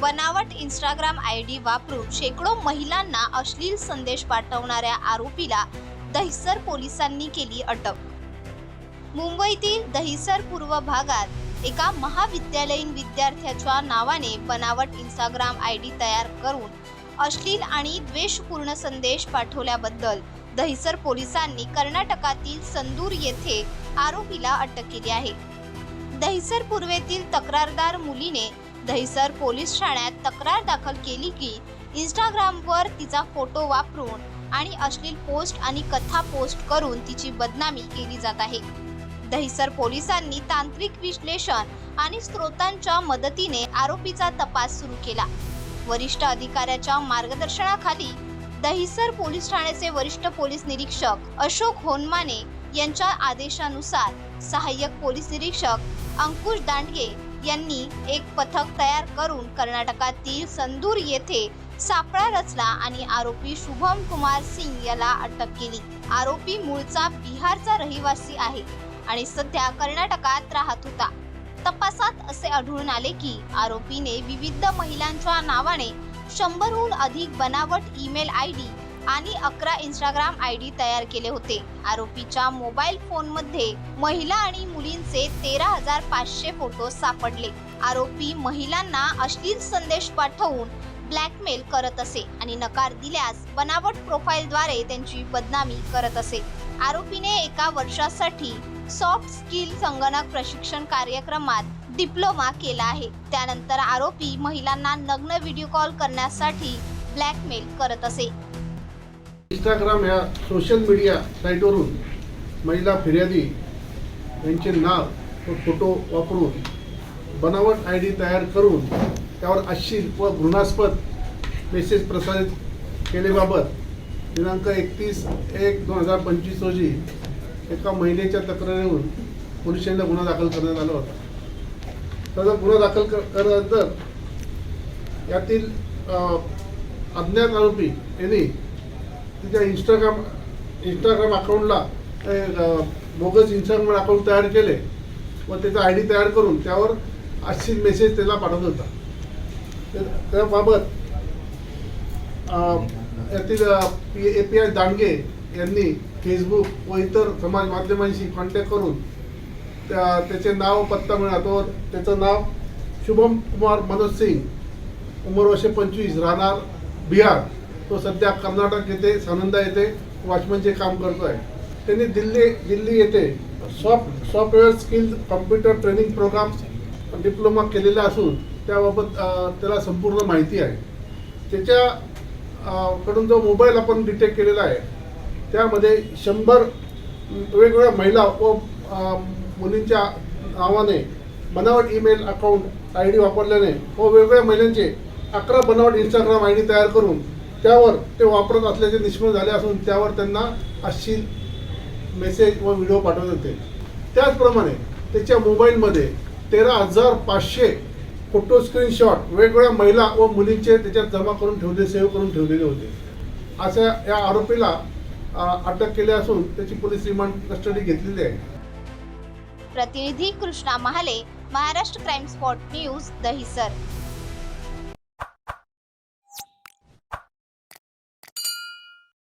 बनावट Instagram I D वापरून शेकडो महिलांना अश्लील संदेश पाठवणाऱ्या आरोपीला दहिसर पोलिसांनी केली अटक. मुंबईतील दहिसर पूर्व भागात एका महाविद्यालयीन विद्यार्थ्याच्या नावाने बनावट इंस्टाग्राम आय डी तयार करून अश्लील आणि द्वेषपूर्ण संदेश पाठवल्याबद्दल दहिसर पोलिसांनी कर्नाटकातील संदूर येथे आरोपीला अटक केली आहे. दहिसर पूर्वेतील तक्रारदार मुलीने दहिसर पोलीस ठाण्यात तक्रार दाखल केली की इंस्टाग्रामवर तिचा फोटो वापरून आणि अश्लील पोस्ट आणि कथा पोस्ट करून तिची बदनामी केली जात आहे. दहिसर पोलिसांनी तांत्रिक विश्लेषण आणि स्रोतांच्या मदतीने आरोपीचा तपास सुरू केला. वरिष्ठ अधिकाऱ्याच्या मार्गदर्शनाखाली दहिसर पोलीस ठाण्याचे वरिष्ठ पोलीस निरीक्षक अशोक होनमाने यांच्या आदेशानुसार सहाय्यक पोलीस निरीक्षक अंकुश दांडगे यांनी एक पथक तयार करून कर्नाटकातील संदूर येथे सापळा रचला आणि आरोपी शुभम कुमार सिंग याला अटक केली. आरोपी मूळचा बिहारचा रहिवासी आहे आणि सध्या कर्नाटकात राहत होता. तपासात असे आढळून आले की आरोपीने विविध महिलांच्या नावाने शंभरहून अधिक बनावट ईमेल आय डी आणि अकरा इंस्टाग्राम आय डी तयार केले होते. आरोपीच्या मोबाईल फोनमध्ये महिला आणि मुलींचे तेरा हजार पाचशे फोटो सापडले. आरोपी महिलांना अश्लील संदेश पाठवून ब्लॅकमेल करत असे आणि नकार दिल्यास बनावट प्रोफाईलद्वारे त्यांची बदनामी करत असे. आरोपीने एका वर्षासाठी सॉफ्ट स्किल संगणक प्रशिक्षण कार्यक्रमात डिप्लोमा केला आहे. त्यानंतर आरोपी महिलांना नग्न व्हिडिओ कॉल करण्यासाठी ब्लॅकमेल करत असे. इंस्टाग्राम ह्या सोशल मीडिया साईटवरून महिला फिर्यादी यांचे नाव व फोटो वापरून बनावट आय डी तयार करून त्यावर अश्लील व घृणास्पद मेसेज प्रसारित केलेबाबत दिनांक एकतीस एक दोन हजार पंचवीस रोजी एका महिलेच्या तक्रारीवरून पोलिसांना गुन्हा दाखल करण्यात आला होता. त्याचा गुन्हा दाखल कर- यातील अज्ञात आरोपी यांनी तिच्या इंस्टाग्राम इंस्टाग्राम अकाउंटला बोगस इंस्टाग्राम अकाउंट तयार केले. व त्याचा आय डी तयार करून त्यावर अश्लील मेसेज त्याला पाठवत होता. त्याबाबत यातील P A P I Dandge यांनी फेसबुक व इतर समाज माध्यमांशी कॉन्टॅक्ट करून त्या त्याचे नाव पत्ता मिळतो त्याचं नाव शुभम कुमार मनोज सिंग उमर वर्षे पंचवीस राहणार बिहार. तो सध्या कर्नाटक येथे सानंदा येथे वॉचमनचे काम करतो आहे त्यांनी दिल्ली दिल्ली येथे soft software skill computer training program diploma केलेला असून त्याबाबत त्याला संपूर्ण माहिती आहे. त्याच्या कडून जो मोबाईल आपण डिटेक्ट केलेला आहे त्यामध्ये शंभर वेगवेगळ्या महिला व मुलींच्या नावाने बनावट ईमेल अकाउंट आय डी वापरल्याने व वेगवेगळ्या महिलांचे अकरा बनावट इंस्टाग्राम आय डी तयार करून त्यावर ते वापरत असल्याचे निष्पन्न झाले असून त्यावर त्यांना अशी मेसेज व व्हिडिओ पाठवत होते. त्याचप्रमाणे त्याच्या मोबाईलमध्ये तेरा हजार पाचशे फोटो स्क्रीनशॉट वेगवेगळ्या महिला व मुलींचे त्याच्यात जमा करून ठेवले सेव्ह करून ठेवलेले होते. अशा या आरोपीला अटक केली असून त्याची पोलीस रिमांड कस्टडी घेतलेली आहे. प्रतिनिधी Krishna Mahale Maharashtra crime spot news Dahisar.